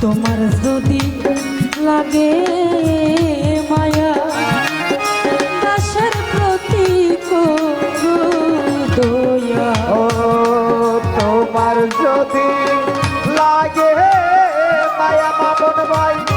তোমার যদি লাগে মায়া তোমার যদি লাগে মায়া ভাই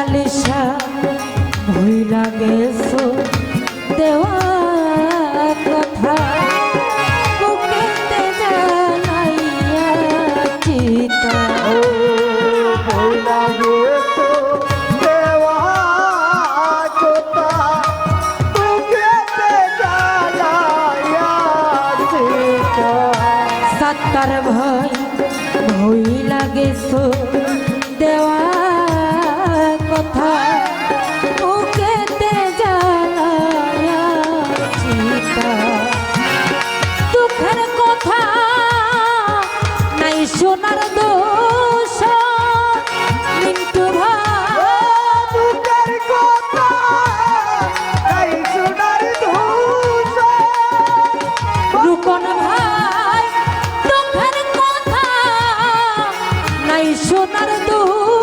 লালিসা ভুইলা গেছো দেওয়া কথা। বুকেতে জ্বালাইয়া চিতা। ভুইলা গেছো ভয় ভয় লাগে সো সোনার দোষ মিন্টু ভাই। দোষ।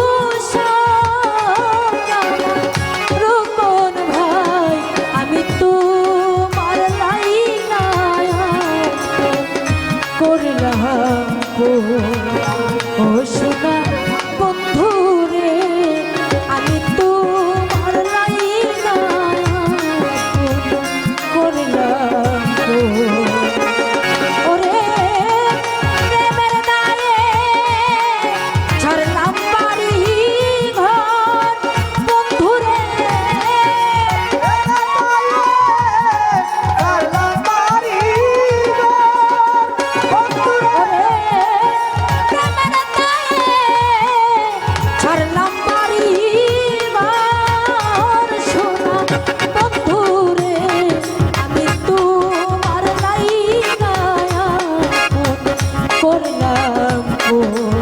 ও